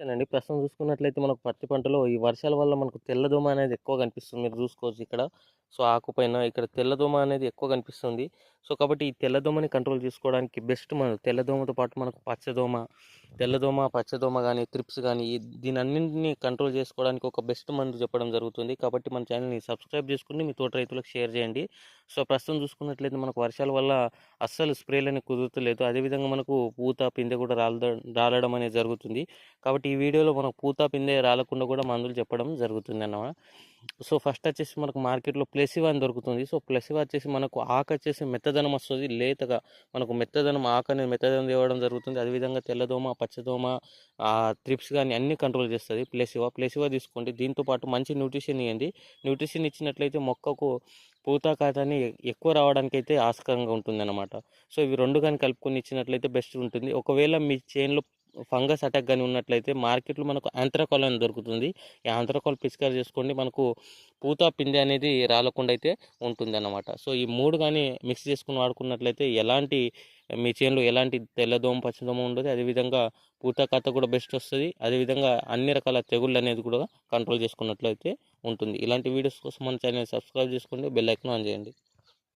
అండి. ప్రస్తుతం చూసుకున్నట్లయితే మనకు పత్తి పంటలో ఈ వర్షాల వల్ల మనకు తెల్లదోమ అనేది ఎక్కువ కనిపిస్తుంది మీరు చూసుకోవచ్చు ఇక్కడ. సో ఆకుపైన ఇక్కడ తెల్లదోమ అనేది ఎక్కువ కనిపిస్తుంది. సో కాబట్టి ఈ తెల్లదోమని కంట్రోల్ చేసుకోవడానికి బెస్ట్ మన తెల్లదోమతో పాటు మనకు పచ్చదోమ తెల్లదోమ పచ్చదోమ కానీ త్రిప్స్ కానీ దీని అన్నింటినీ కంట్రోల్ చేసుకోవడానికి ఒక బెస్ట్ మందు చెప్పడం జరుగుతుంది. కాబట్టి మన ఛానల్ని సబ్స్క్రైబ్ చేసుకుని మీ తోట రైతులకు షేర్ చేయండి. సో ప్రస్తుతం చూసుకున్నట్లయితే మనకు వర్షాల వల్ల అస్సలు స్ప్రేలని కుదురుతలేదు. అదేవిధంగా మనకు పూత పిందె కూడా రాల రాలడం అనేది జరుగుతుంది. కాబట్టి ఈ వీడియోలో మనకు పూత పిందె రాలకుండా కూడా మందులు చెప్పడం జరుగుతుంది అన్నమాట సో ఫస్ట్ వచ్చేసి మనకు మార్కెట్లో ప్లెసివా అని దొరుకుతుంది. సో ప్లెసివా వచ్చేసి మనకు ఆకు వచ్చేసి మెత్తదనం వస్తుంది. లేతగా మనకు మెత్తదనం ఆకు అనేది మెత్తదనం ఇవ్వడం జరుగుతుంది. అదేవిధంగా తెల్లదోమ పచ్చదోమ త్రిప్స్ కానీ అన్ని కంట్రోల్ చేస్తుంది ప్లెసివా ప్లెసివా తీసుకోండి. దీంతో పాటు మంచి న్యూట్రిషన్ ఇవ్వండి న్యూట్రిషన్ ఇచ్చినట్లయితే మొక్కకు పూత కాతని ఎక్కువ రావడానికి అయితే ఆస్కారంగా ఉంటుంది అనమాట సో ఇవి రెండు కానీ కలుపుకొని ఇచ్చినట్లయితే బెస్ట్ ఉంటుంది. ఒకవేళ మీ చేన్లో ఫంగస్ అటాక్ కానీ ఉన్నట్లయితే మార్కెట్లో మనకు ఆంథ్రకాల్ అని దొరుకుతుంది. ఈ ఆంథ్రకాల్ పిచికారి చేసుకోండి. మనకు పూత పిండి అనేది రాలకుండా అయితే ఉంటుంది అన్నమాట సో ఈ మూడు కానీ మిక్స్ చేసుకుని వాడుకున్నట్లయితే ఎలాంటి మీ చేనులో ఎలాంటి తెల్లదోమ పచ్చదోమ ఉండదు. అదేవిధంగా పూత కథ కూడా బెస్ట్ వస్తుంది. అదేవిధంగా అన్ని రకాల తెగుళ్ళు అనేది కూడా కంట్రోల్ చేసుకున్నట్లయితే ఉంటుంది. ఇలాంటి వీడియోస్ కోసం మన ఛానల్ సబ్స్క్రైబ్ చేసుకోండి. బెల్ ఐకాన్ ఆన్ చేయండి.